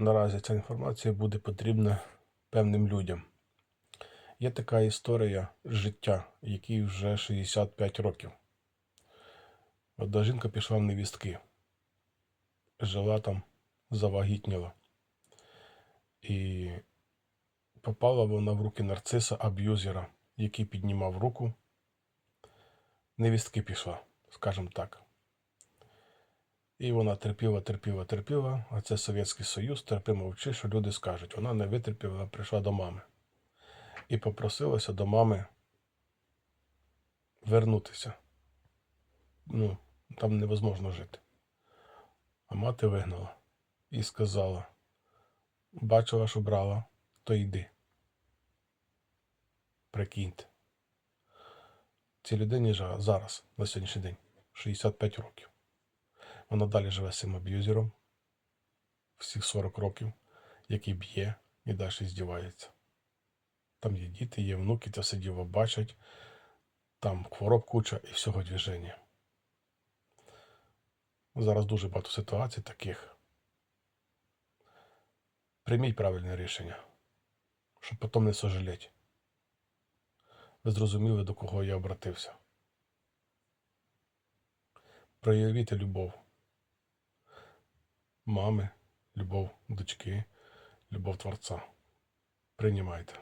наразі ця інформація буде потрібна певним людям. Є така історія життя, якій вже 65 років. Одна жінка пішла в невістки, жила там, завагітніла. І попала вона в руки нарциса аб'юзера, який піднімав руку. Невістки пішла, скажімо так. І вона терпіла, терпіла, терпіла, а це Совєтський Союз терпимо вчи, що люди скажуть. Вона не витерпіла, прийшла до мами. І попросилася до мами вернутися. Ну, там невозможно жити. А мати вигнала і сказала: бачила, що брала, то йди. Прикиньте. Цій людині зараз, на сьогоднішній день, 65 років. Вона далі живе з цим аб'юзером всіх 40 років, який б'є і далі здівається. Там є діти, є внуки, це все діло бачать, там хвороб куча і всього движення. Зараз дуже багато ситуацій таких. Прийміть правильне рішення, щоб потім не сожаліть. Ви зрозуміли, до кого я обратився. Проявіть любов. Мами, любов дочки, любов Творця. Приймайте.